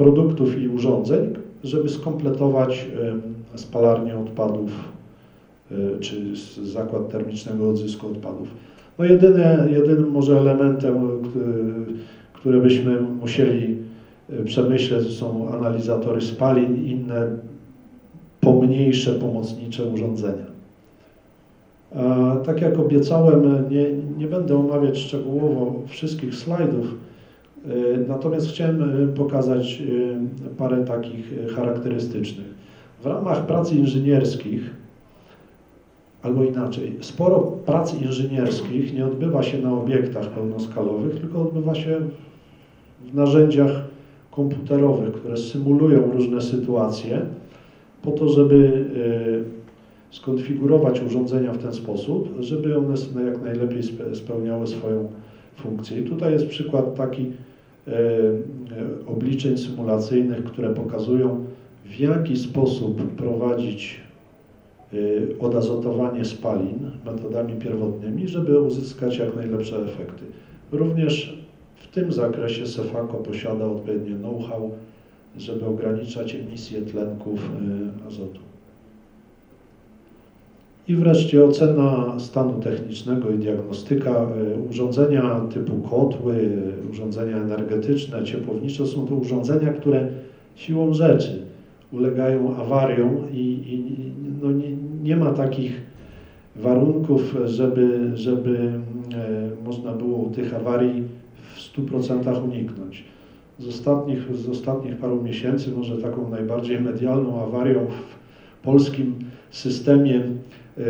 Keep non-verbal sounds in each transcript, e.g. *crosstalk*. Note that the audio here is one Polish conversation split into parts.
produktów i urządzeń, żeby skompletować e, spalarnię odpadów e, czy zakład termicznego odzysku odpadów. No jedyne, jedynym może elementem, które byśmy musieli przemyśleć są analizatory spalin i inne pomniejsze, pomocnicze urządzenia. Tak jak obiecałem, nie, nie będę omawiać szczegółowo wszystkich slajdów, e, natomiast chciałem e, pokazać e, parę takich charakterystycznych. W ramach prac inżynierskich, albo inaczej, sporo prac inżynierskich nie odbywa się na obiektach pełnoskalowych, tylko odbywa się w narzędziach komputerowych, które symulują różne sytuacje po to, żeby skonfigurować urządzenia w ten sposób, żeby one jak najlepiej spełniały swoją funkcję. I tutaj jest przykład taki e, e, obliczeń symulacyjnych, które pokazują w jaki sposób prowadzić e, odazotowanie spalin metodami pierwotnymi, żeby uzyskać jak najlepsze efekty. Również w tym zakresie Sefako posiada odpowiednie know-how, żeby ograniczać emisję tlenków azotu. I wreszcie ocena stanu technicznego i diagnostyka. E, urządzenia typu kotły, urządzenia energetyczne, ciepłownicze są to urządzenia, które siłą rzeczy ulegają awariom i, i no nie, nie, ma takich warunków, żeby, żeby e, można było tych awarii w 100% uniknąć. Z ostatnich, z ostatnich paru miesięcy może taką najbardziej medialną awarią w polskim systemie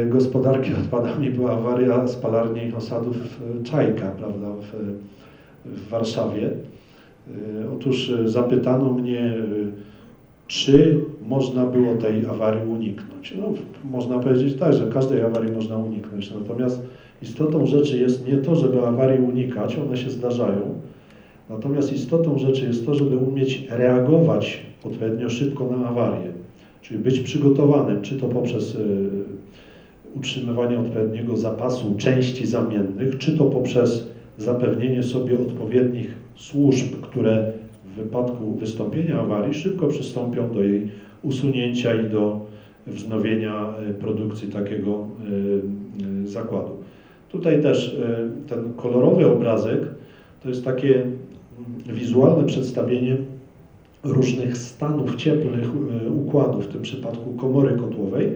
gospodarki *laughs* odpadami była awaria spalarni osadów Czajka, prawda, w, w Warszawie. E, otóż e, zapytano mnie, czy można było tej awarii uniknąć. No, można powiedzieć tak, że każdej awarii można uniknąć, natomiast istotą rzeczy jest nie to, żeby awarii unikać, one się zdarzają, natomiast istotą rzeczy jest to, żeby umieć reagować odpowiednio szybko na awarię, czyli być przygotowanym, czy to poprzez utrzymywanie odpowiedniego zapasu części zamiennych, czy to poprzez zapewnienie sobie odpowiednich służb, które w wypadku wystąpienia awarii szybko przystąpią do jej usunięcia i do wznowienia e, produkcji takiego e, e, zakładu. Tutaj też ten kolorowy obrazek to jest takie mm, wizualne przedstawienie różnych stanów cieplnych układów, w tym przypadku komory kotłowej,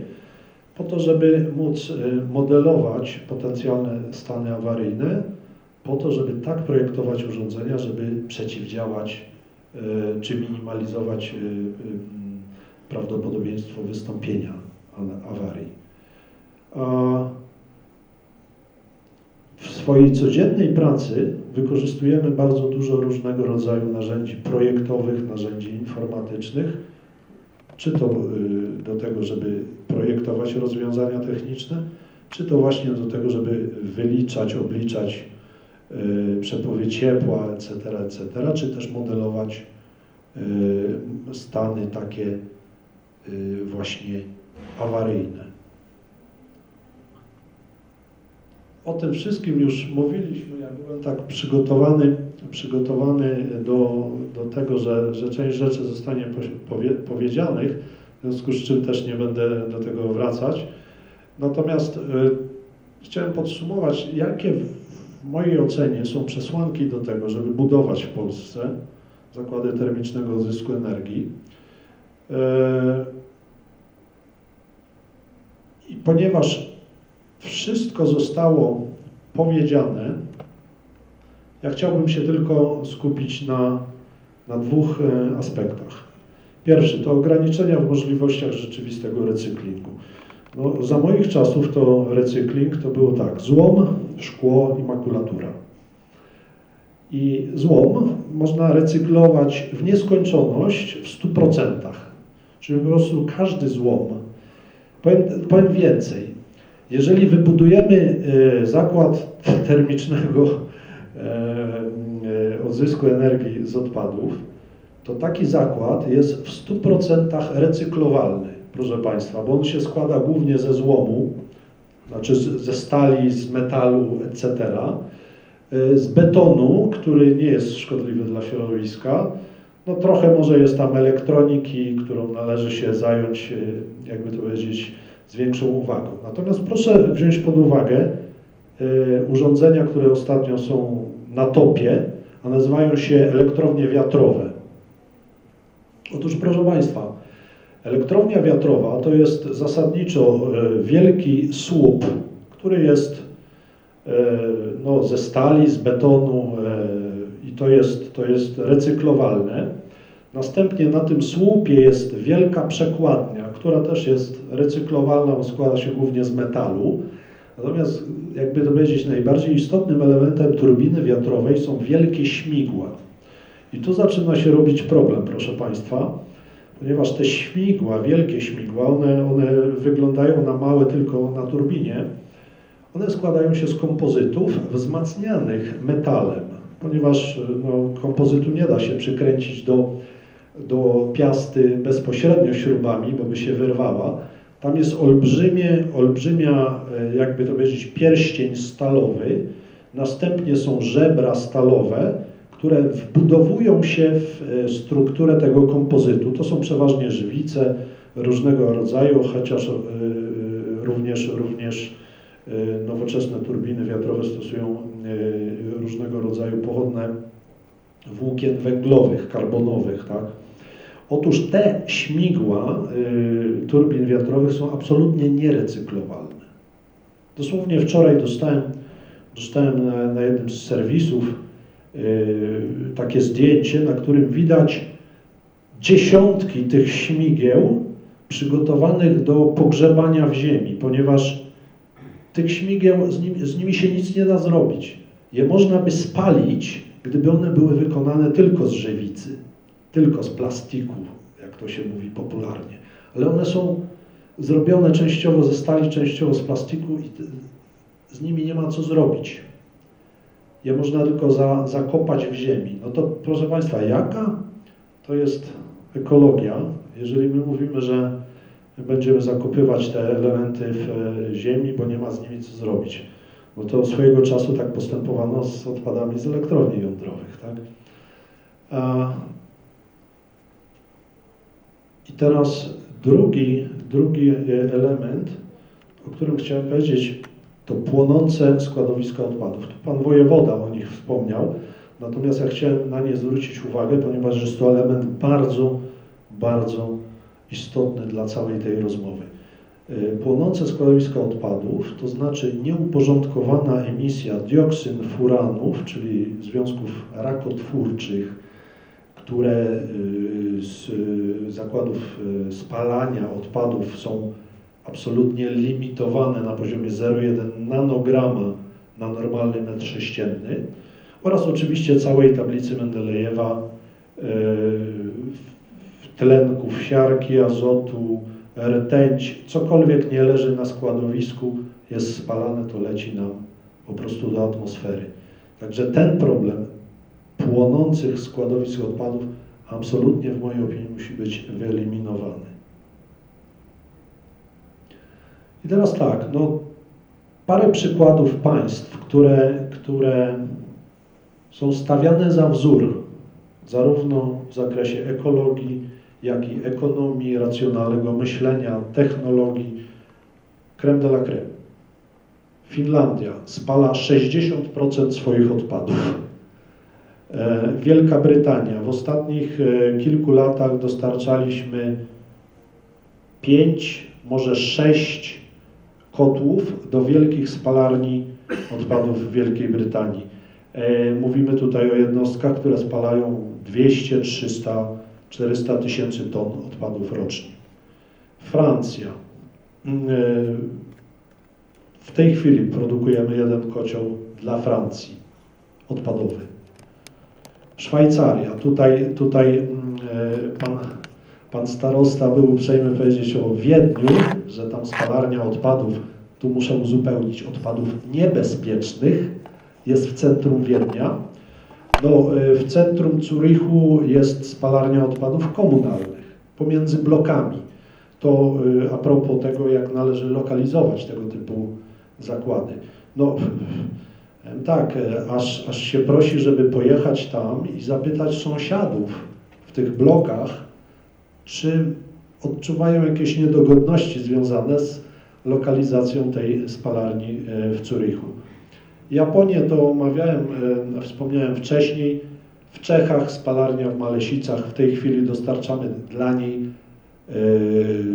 po to, żeby móc y, modelować potencjalne stany awaryjne, po to, żeby tak projektować urządzenia, żeby przeciwdziałać y, czy minimalizować y, prawdopodobieństwo wystąpienia awarii. W swojej codziennej pracy wykorzystujemy bardzo dużo różnego rodzaju narzędzi projektowych, narzędzi informatycznych, czy to y, do tego, żeby projektować rozwiązania techniczne, czy to właśnie do tego, żeby wyliczać, obliczać y, przepływy ciepła, etc., etc., czy też modelować y, stany takie właśnie awaryjne. O tym wszystkim już mówiliśmy, ja byłem tak przygotowany, przygotowany do, do tego, że, że część rzeczy zostanie powie, powiedzianych, w związku z czym też nie będę do tego wracać. Natomiast y, chciałem podsumować, jakie w mojej ocenie są przesłanki do tego, żeby budować w Polsce zakłady termicznego odzysku energii. Y, I ponieważ wszystko zostało powiedziane. Ja chciałbym się tylko skupić na, na dwóch e, aspektach. Pierwszy to ograniczenia w możliwościach rzeczywistego recyklingu. No, za moich czasów to recykling to było tak, złom, szkło i makulatura. I złom można recyklować w nieskończoność w 100%. Czyli po prostu każdy złom. Powiem, powiem więcej, jeżeli wybudujemy e, zakład termicznego odzysku energii z odpadów, to taki zakład jest w 100% recyklowalny, proszę Państwa, bo on się składa głównie ze złomu, znaczy ze stali, z metalu, etc., z betonu, który nie jest szkodliwy dla środowiska, No trochę może jest tam elektroniki, którą należy się zająć, jakby to powiedzieć, z większą uwagą. Natomiast proszę wziąć pod uwagę urządzenia, które ostatnio są na topie, a nazywają się elektrownie wiatrowe. Otóż proszę Państwa, elektrownia wiatrowa to jest zasadniczo y, wielki słup, który jest y, no, ze stali, z betonu y, i to jest, to jest recyklowalne. Następnie na tym słupie jest wielka przekładnia, która też jest recyklowalna, bo składa się głównie z metalu. Natomiast, jakby to powiedzieć, najbardziej istotnym elementem turbiny wiatrowej są wielkie śmigła. I tu zaczyna się robić problem, proszę Państwa, ponieważ te śmigła, wielkie śmigła, one, one wyglądają na małe tylko na turbinie, one składają się z kompozytów wzmacnianych metalem, ponieważ no, kompozytu nie da się przykręcić do, do piasty bezpośrednio śrubami, bo by się wyrwała. Tam jest olbrzymie, olbrzymia, e, jakby to powiedzieć, pierścień stalowy, następnie są żebra stalowe, które wbudowują się w e, strukturę tego kompozytu. To są przeważnie żywice różnego rodzaju, chociaż e, również, również nowoczesne turbiny wiatrowe stosują różnego rodzaju pochodne włókien węglowych, karbonowych, tak? Otóż te śmigła y, turbin wiatrowych są absolutnie nierecyklowalne. Dosłownie wczoraj dostałem, dostałem na, na jednym z serwisów y, takie zdjęcie, na którym widać dziesiątki tych śmigieł przygotowanych do pogrzebania w ziemi, ponieważ tych śmigieł, z nimi, z nimi się nic nie da zrobić. Je można by spalić, gdyby one były wykonane tylko z żywicy tylko z plastiku, jak to się mówi popularnie. Ale one są zrobione częściowo ze stali, częściowo z plastiku i z nimi nie ma co zrobić. Je można tylko za, zakopać w ziemi. No to proszę Państwa, jaka to jest ekologia, jeżeli my mówimy, że będziemy zakopywać te elementy w e, ziemi, bo nie ma z nimi co zrobić. No to swojego czasu tak postępowano z odpadami z elektrowni jądrowych. Tak? I teraz drugi, drugi element, o którym chciałem powiedzieć, to płonące składowiska odpadów. Tu pan wojewoda o nich wspomniał, natomiast ja chciałem na nie zwrócić uwagę, ponieważ jest to element bardzo, bardzo istotny dla całej tej rozmowy. E, płonące składowiska odpadów, to znaczy nieuporządkowana emisja dioksyn, furanów, czyli związków rakotwórczych, które y, z zakładów y, spalania odpadów są absolutnie limitowane na poziomie 0,1 nanograma na normalny metr sześcienny oraz oczywiście całej tablicy Mendelejewa y, tlenków siarki, azotu, rtęć, cokolwiek nie leży na składowisku, jest spalane, to leci nam po prostu do atmosfery. Także ten problem płonących składowisk odpadów absolutnie w mojej opinii musi być wyeliminowany. I teraz tak, no parę przykładów państw, które, które są stawiane za wzór, zarówno w zakresie ekologii, jak i ekonomii, racjonalnego myślenia, technologii. Creme de la creme. Finlandia spala 60% swoich odpadów. E, Wielka Brytania. W ostatnich e, kilku latach dostarczaliśmy pięć, może sześć kotłów do wielkich spalarni odpadów w Wielkiej Brytanii. E, mówimy tutaj o jednostkach, które spalają 200, 300, 400 tysięcy ton odpadów rocznie. Francja. W tej chwili produkujemy jeden kocioł dla Francji odpadowy. Szwajcaria. Tutaj, tutaj mm, e, pan, pan starosta był uprzejmy powiedzieć o Wiedniu, że tam spalarnia odpadów, tu muszę uzupełnić, odpadów niebezpiecznych jest w centrum Wiednia. No, e, w centrum Zurichu jest spalarnia odpadów komunalnych pomiędzy blokami. To e, a propos tego, jak należy lokalizować tego typu zakłady. No, tak, e, aż, aż się prosi, żeby pojechać tam i zapytać sąsiadów w tych blokach, czy odczuwają jakieś niedogodności związane z lokalizacją tej spalarni e, w Zurychu. Japonię to omawiałem, e, wspomniałem wcześniej. W Czechach spalarnia w Malesicach, w tej chwili dostarczamy dla niej,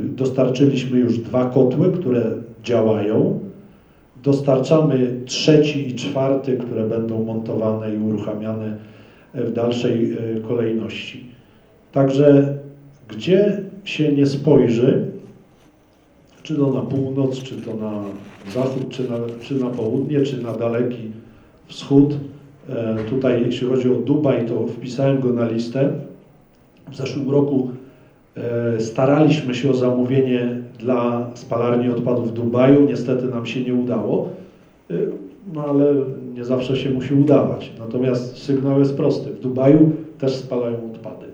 dostarczyliśmy już dwa kotły, które działają. Dostarczamy trzeci i czwarty, które będą montowane i uruchamiane w dalszej kolejności. Także gdzie się nie spojrzy, czy to na północ, czy to na zachód, czy na, czy na południe, czy na daleki wschód. E, tutaj jeśli chodzi o Dubaj, to wpisałem go na listę. W zeszłym roku e, staraliśmy się o zamówienie dla spalarni odpadów w Dubaju. Niestety nam się nie udało, e, no ale nie zawsze się musi udawać. Natomiast sygnał jest prosty. W Dubaju też spalają odpady.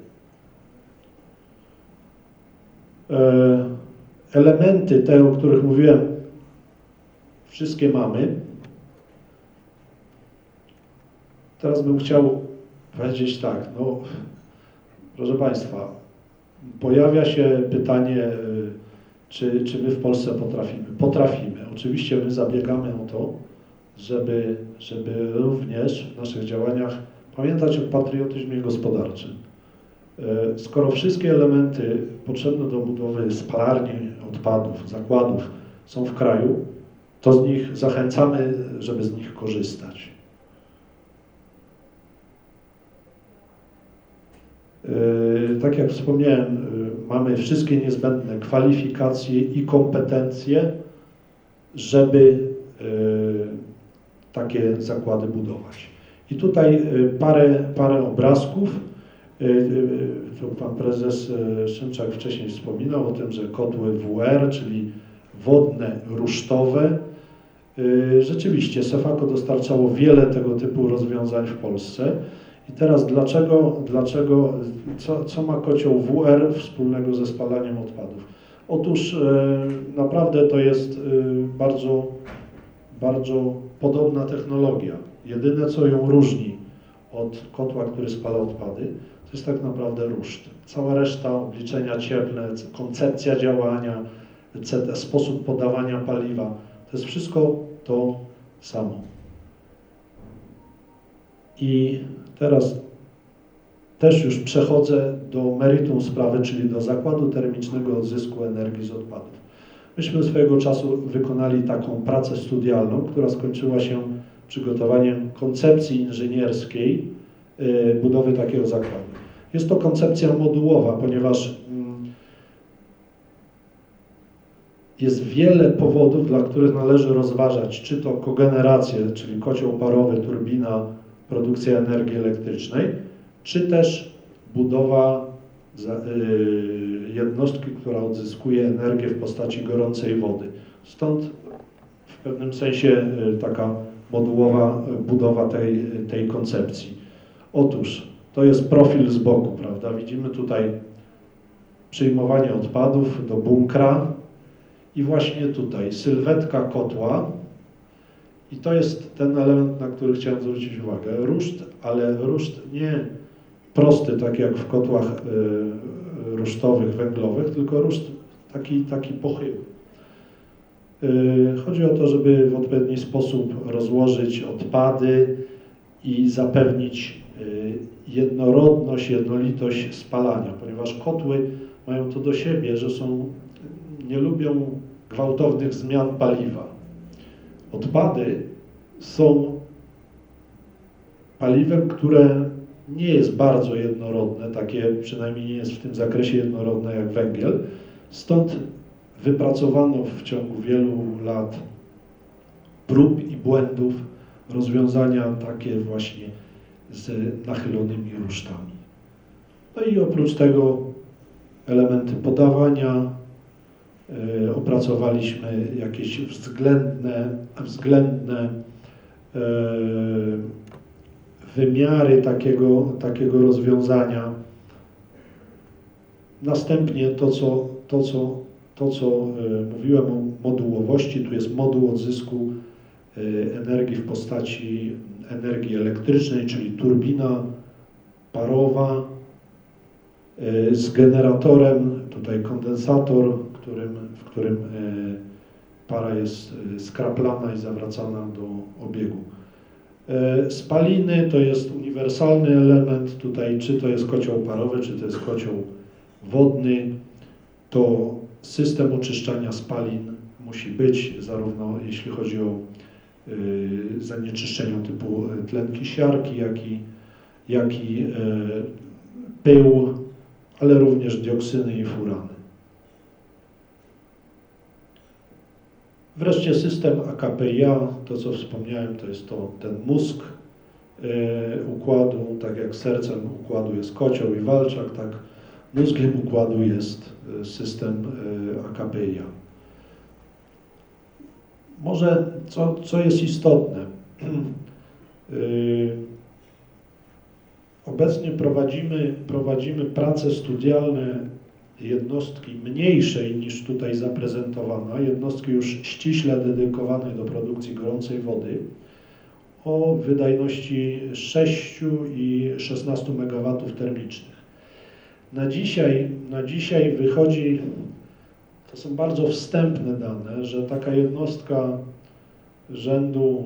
E, elementy te, o których mówiłem, wszystkie mamy. Teraz bym chciał powiedzieć tak, no proszę Państwa, pojawia się pytanie, y, czy, czy my w Polsce potrafimy. Potrafimy. Oczywiście my zabiegamy o to, żeby, żeby również w naszych działaniach pamiętać o patriotyzmie gospodarczym. Y, skoro wszystkie elementy potrzebne do budowy spalarni odpadów, zakładów są w kraju, to z nich zachęcamy, żeby z nich korzystać. Yy, tak jak wspomniałem, yy, mamy wszystkie niezbędne kwalifikacje i kompetencje, żeby yy, takie zakłady budować. I tutaj parę, parę obrazków. Tu pan prezes Szymczak wcześniej wspominał o tym, że kotły WR, czyli wodne, rusztowe. Rzeczywiście Sefako dostarczało wiele tego typu rozwiązań w Polsce. I teraz dlaczego, dlaczego co, co ma kocioł WR wspólnego ze spalaniem odpadów? Otóż y, naprawdę to jest y, bardzo, bardzo podobna technologia. Jedyne co ją różni od kotła, który spala odpady, to jest tak naprawdę ruszt. Cała reszta obliczenia cieplne, koncepcja działania, sposób podawania paliwa. To jest wszystko to samo. I teraz też już przechodzę do meritum sprawy, czyli do zakładu termicznego odzysku energii z odpadów. Myśmy swojego czasu wykonali taką pracę studialną, która skończyła się przygotowaniem koncepcji inżynierskiej y, budowy takiego zakładu. Jest to koncepcja modułowa, ponieważ jest wiele powodów, dla których należy rozważać, czy to kogenerację, czyli kocioł parowy, turbina, produkcja energii elektrycznej, czy też budowa y, jednostki, która odzyskuje energię w postaci gorącej wody. Stąd w pewnym sensie y, taka modułowa budowa tej, tej koncepcji. Otóż to jest profil z boku, prawda? Widzimy tutaj przyjmowanie odpadów do bunkra, i właśnie tutaj sylwetka kotła i to jest ten element, na który chciałem zwrócić uwagę. Ruszt, ale ruszt nie prosty, tak jak w kotłach y, rusztowych, węglowych, tylko ruszt taki, taki pochyły. Y, chodzi o to, żeby w odpowiedni sposób rozłożyć odpady i zapewnić y, jednorodność, jednolitość spalania, ponieważ kotły mają to do siebie, że są nie lubią gwałtownych zmian paliwa. Odpady są paliwem, które nie jest bardzo jednorodne, takie przynajmniej nie jest w tym zakresie jednorodne jak węgiel. Stąd wypracowano w ciągu wielu lat prób i błędów rozwiązania takie właśnie z nachylonymi rusztami. No i oprócz tego elementy podawania, opracowaliśmy jakieś względne, względne e, wymiary takiego, takiego rozwiązania. Następnie to, co, to, co, to, co e, mówiłem o modułowości, tu jest moduł odzysku energii w postaci energii elektrycznej, czyli turbina parowa, e, z generatorem, tutaj kondensator, którym, w którym e, para jest e, skraplana i zawracana do obiegu. E, Spaliny to jest uniwersalny element, tutaj czy to jest kocioł parowy, czy to jest kocioł wodny, to system oczyszczania spalin musi być, zarówno jeśli chodzi o zanieczyszczenia typu tlenki siarki, jak i, jak i pył, ale również dioksyny i furany. Wreszcie system AKPIA, to co wspomniałem, to jest to ten mózg e, układu, tak jak sercem układu jest kocioł i walczak, tak mózgiem układu jest e, system e, AKPIA. Może co, co jest istotne. Y, *clears throat* Obecnie prowadzimy, prowadzimy prace studialne jednostki mniejszej niż tutaj zaprezentowana, jednostki już ściśle dedykowanej do produkcji gorącej wody o wydajności 6 i 16 MW termicznych. Na dzisiaj, na dzisiaj wychodzi, to są bardzo wstępne dane, że taka jednostka rzędu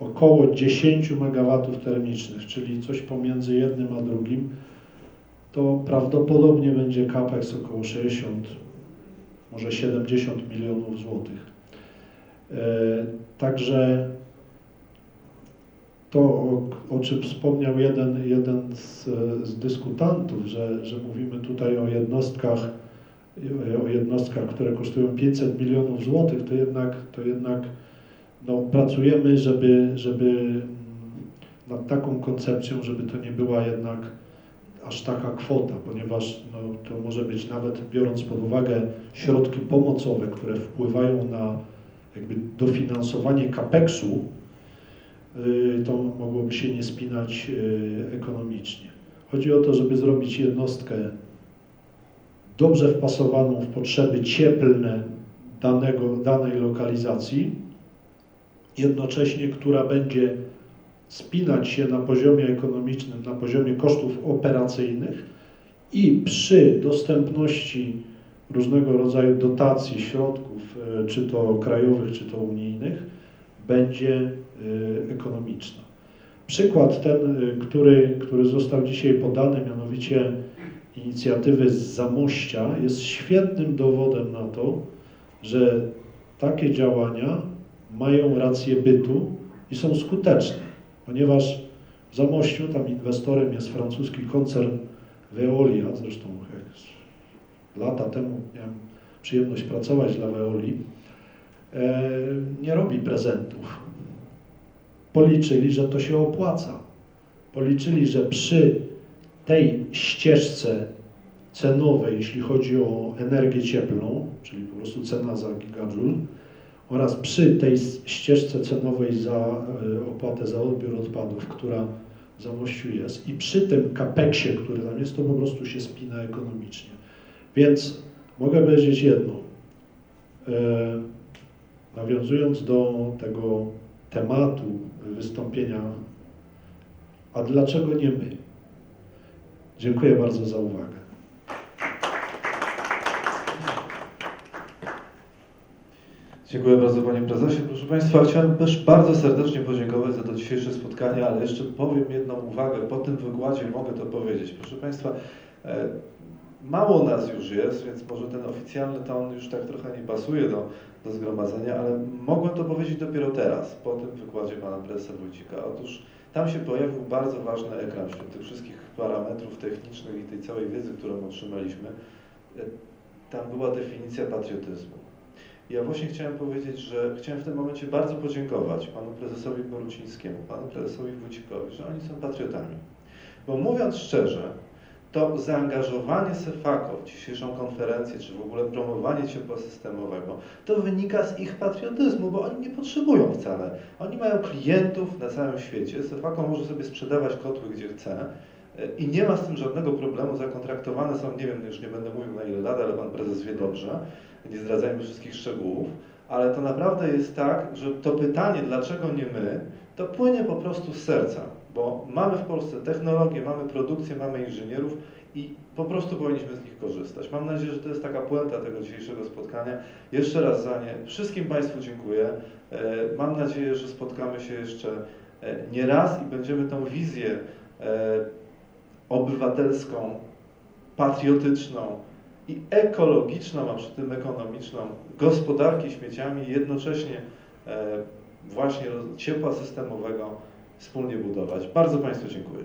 e, około 10 MW termicznych, czyli coś pomiędzy jednym a drugim, to prawdopodobnie będzie capex około 60, może 70 milionów złotych. E, Także to, o, o czym wspomniał jeden, jeden z, z dyskutantów, że, że mówimy tutaj o jednostkach, o jednostkach, które kosztują 500 milionów złotych, to jednak, to jednak no, pracujemy, żeby, żeby mm, nad taką koncepcją, żeby to nie była jednak aż taka kwota, ponieważ no, to może być nawet biorąc pod uwagę środki pomocowe, które wpływają na jakby dofinansowanie kapeksu, y, to mogłoby się nie spinać y, ekonomicznie. Chodzi o to, żeby zrobić jednostkę dobrze wpasowaną w potrzeby cieplne danego, danej lokalizacji, jednocześnie która będzie spinać się na poziomie ekonomicznym, na poziomie kosztów operacyjnych i przy dostępności różnego rodzaju dotacji, środków, e, czy to krajowych, czy to unijnych, będzie e, ekonomiczna. Przykład ten, e, który, który został dzisiaj podany, mianowicie inicjatywy z Zamościa, jest świetnym dowodem na to, że takie działania mają rację bytu i są skuteczne, ponieważ w Zamościu tam inwestorem jest francuski koncern Veolia, zresztą lata temu miałem przyjemność pracować dla Veoli, e, nie robi prezentów. Policzyli, że to się opłaca. Policzyli, że przy tej ścieżce cenowej, jeśli chodzi o energię cieplną, czyli po prostu cena za gigajoule, oraz przy tej ścieżce cenowej za e, opłatę za odbiór odpadów, która w Zamościu jest i przy tym kapeksie, który tam jest, to po prostu się spina ekonomicznie. Więc mogę powiedzieć jedno. E, nawiązując do tego tematu wystąpienia, a dlaczego nie my? Dziękuję bardzo za uwagę. Dziękuję bardzo Panie Prezesie. Proszę Państwa, chciałem też bardzo serdecznie podziękować za to dzisiejsze spotkanie, ale jeszcze powiem jedną uwagę. Po tym wykładzie mogę to powiedzieć. Proszę Państwa, e, mało nas już jest, więc może ten oficjalny ton już tak trochę nie pasuje do, do zgromadzenia, ale mogłem to powiedzieć dopiero teraz, po tym wykładzie Pana Prezesa Wójcika. Otóż tam się pojawił bardzo ważny ekran wśród tych wszystkich parametrów technicznych i tej całej wiedzy, którą otrzymaliśmy. E, Tam była definicja patriotyzmu. Ja właśnie chciałem powiedzieć, że chciałem w tym momencie bardzo podziękować panu prezesowi Borucińskiemu, panu prezesowi Wójcikowi, że oni są patriotami. Bo mówiąc szczerze, to zaangażowanie Sefako w dzisiejszą konferencję, czy w ogóle promowanie ciepła systemowego, to wynika z ich patriotyzmu, bo oni nie potrzebują wcale. Oni mają klientów na całym świecie. Sefako może sobie sprzedawać kotły gdzie chce e, i nie ma z tym żadnego problemu. Zakontraktowane są, nie wiem, już nie będę mówił na ile lat, ale pan prezes wie dobrze, nie zdradzajmy wszystkich szczegółów, ale to naprawdę jest tak, że to pytanie, dlaczego nie my, to płynie po prostu z serca, bo mamy w Polsce technologię, mamy produkcję, mamy inżynierów i po prostu powinniśmy z nich korzystać. Mam nadzieję, że to jest taka puenta tego dzisiejszego spotkania. Jeszcze raz za nie wszystkim Państwu dziękuję. E, Mam nadzieję, że spotkamy się jeszcze e, nie raz i będziemy tą wizję e, obywatelską, patriotyczną i ekologiczną, a przy tym ekonomiczną gospodarki śmieciami jednocześnie e, właśnie ciepła systemowego wspólnie budować. Bardzo Państwu dziękuję.